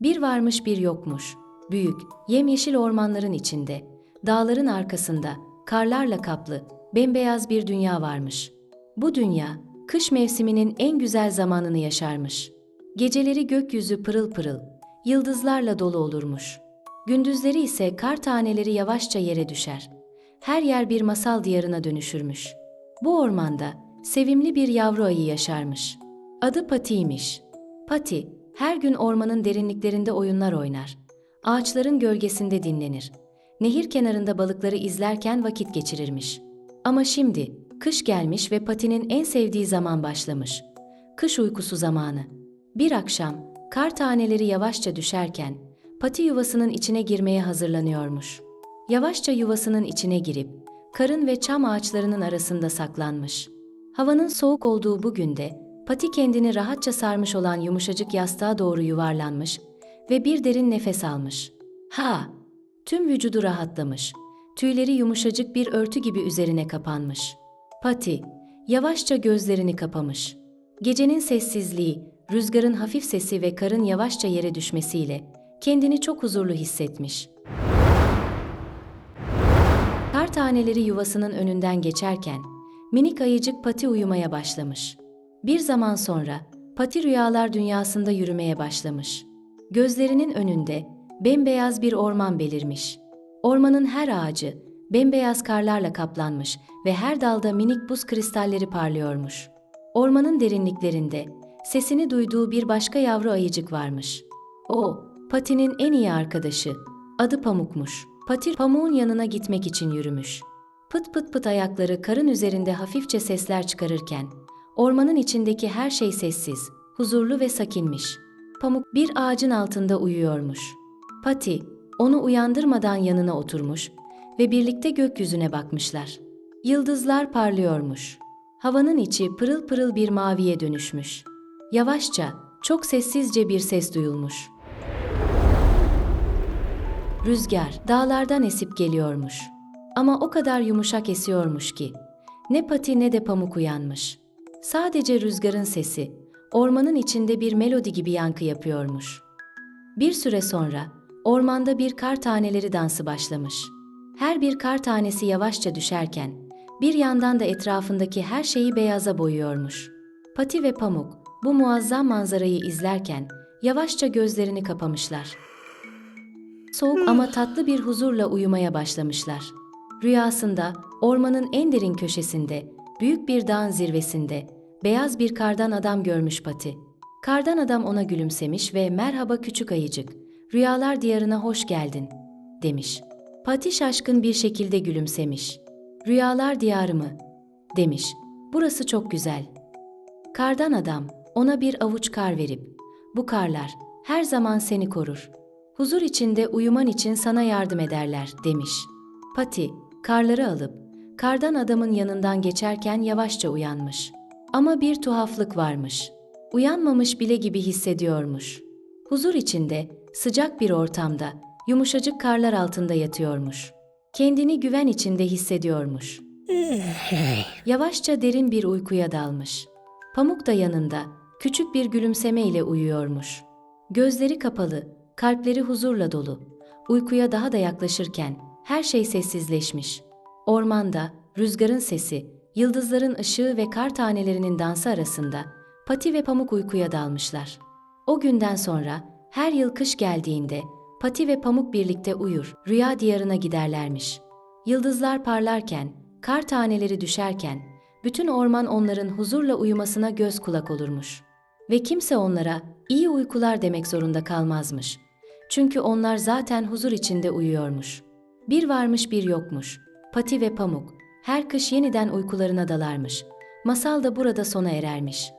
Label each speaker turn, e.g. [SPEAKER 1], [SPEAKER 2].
[SPEAKER 1] Bir varmış bir yokmuş. Büyük, yemyeşil ormanların içinde, dağların arkasında, karlarla kaplı, bembeyaz bir dünya varmış. Bu dünya, kış mevsiminin en güzel zamanını yaşarmış. Geceleri gökyüzü pırıl pırıl, yıldızlarla dolu olurmuş. Gündüzleri ise kar taneleri yavaşça yere düşer. Her yer bir masal diyarına dönüşürmüş. Bu ormanda sevimli bir yavru ayı yaşarmış. Adı Pati'ymiş. Pati, her gün ormanın derinliklerinde oyunlar oynar. Ağaçların gölgesinde dinlenir. Nehir kenarında balıkları izlerken vakit geçirirmiş. Ama şimdi kış gelmiş ve Pati'nin en sevdiği zaman başlamış. Kış uykusu zamanı. Bir akşam kar taneleri yavaşça düşerken Pati yuvasının içine girmeye hazırlanıyormuş. Yavaşça yuvasının içine girip karın ve çam ağaçlarının arasında saklanmış. Havanın soğuk olduğu bu günde Pati kendini rahatça sarmış olan yumuşacık yastığa doğru yuvarlanmış ve bir derin nefes almış. Ha! Tüm vücudu rahatlamış. Tüyleri yumuşacık bir örtü gibi üzerine kapanmış. Pati, yavaşça gözlerini kapamış. Gecenin sessizliği, rüzgarın hafif sesi ve karın yavaşça yere düşmesiyle kendini çok huzurlu hissetmiş. Kar taneleri yuvasının önünden geçerken minik ayıcık Pati uyumaya başlamış. Bir zaman sonra Pati rüyalar dünyasında yürümeye başlamış. Gözlerinin önünde bembeyaz bir orman belirmiş. Ormanın her ağacı bembeyaz karlarla kaplanmış ve her dalda minik buz kristalleri parlıyormuş. Ormanın derinliklerinde sesini duyduğu bir başka yavru ayıcık varmış. O, Pati'nin en iyi arkadaşı. Adı Pamuk'muş. Pati pamuğun yanına gitmek için yürümüş. Pıt pıt pıt ayakları karın üzerinde hafifçe sesler çıkarırken, ormanın içindeki her şey sessiz, huzurlu ve sakinmiş. Pamuk bir ağacın altında uyuyormuş. Pati, onu uyandırmadan yanına oturmuş ve birlikte gökyüzüne bakmışlar. Yıldızlar parlıyormuş. Havanın içi pırıl pırıl bir maviye dönüşmüş. Yavaşça, çok sessizce bir ses duyulmuş. Rüzgar dağlardan esip geliyormuş. Ama o kadar yumuşak esiyormuş ki ne pati ne de pamuk uyanmış. Sadece rüzgarın sesi ormanın içinde bir melodi gibi yankı yapıyormuş. Bir süre sonra ormanda bir kar taneleri dansı başlamış. Her bir kar tanesi yavaşça düşerken bir yandan da etrafındaki her şeyi beyaza boyuyormuş. Pati ve Pamuk bu muazzam manzarayı izlerken yavaşça gözlerini kapamışlar. Soğuk ama tatlı bir huzurla uyumaya başlamışlar. Rüyasında ormanın en derin köşesinde, büyük bir dağın zirvesinde beyaz bir kardan adam görmüş Pati. Kardan adam ona gülümsemiş ve "Merhaba küçük ayıcık. Rüyalar diyarına hoş geldin." demiş. Pati şaşkın bir şekilde gülümsemiş. "Rüyalar diyarı mı?" demiş. "Burası çok güzel." Kardan adam ona bir avuç kar verip, "Bu karlar her zaman seni korur. Huzur içinde uyuman için sana yardım ederler." demiş. Pati karları alıp kardan adamın yanından geçerken yavaşça uyanmış. Ama bir tuhaflık varmış. Uyanmamış bile gibi hissediyormuş. Huzur içinde, sıcak bir ortamda, yumuşacık karlar altında yatıyormuş. Kendini güven içinde hissediyormuş. Yavaşça derin bir uykuya dalmış. Pamuk da yanında, küçük bir gülümsemeyle uyuyormuş. Gözleri kapalı, kalpleri huzurla dolu. Uykuya daha da yaklaşırken her şey sessizleşmiş. Ormanda rüzgarın sesi, yıldızların ışığı ve kar tanelerinin dansı arasında Pati ve Pamuk uykuya dalmışlar. O günden sonra her yıl kış geldiğinde Pati ve Pamuk birlikte uyur, rüya diyarına giderlermiş. Yıldızlar parlarken, kar taneleri düşerken bütün orman onların huzurla uyumasına göz kulak olurmuş. Ve kimse onlara iyi uykular demek zorunda kalmazmış. Çünkü onlar zaten huzur içinde uyuyormuş. Bir varmış bir yokmuş. Pati ve Pamuk her kış yeniden uykularına dalarmış. Masal da burada sona erermiş.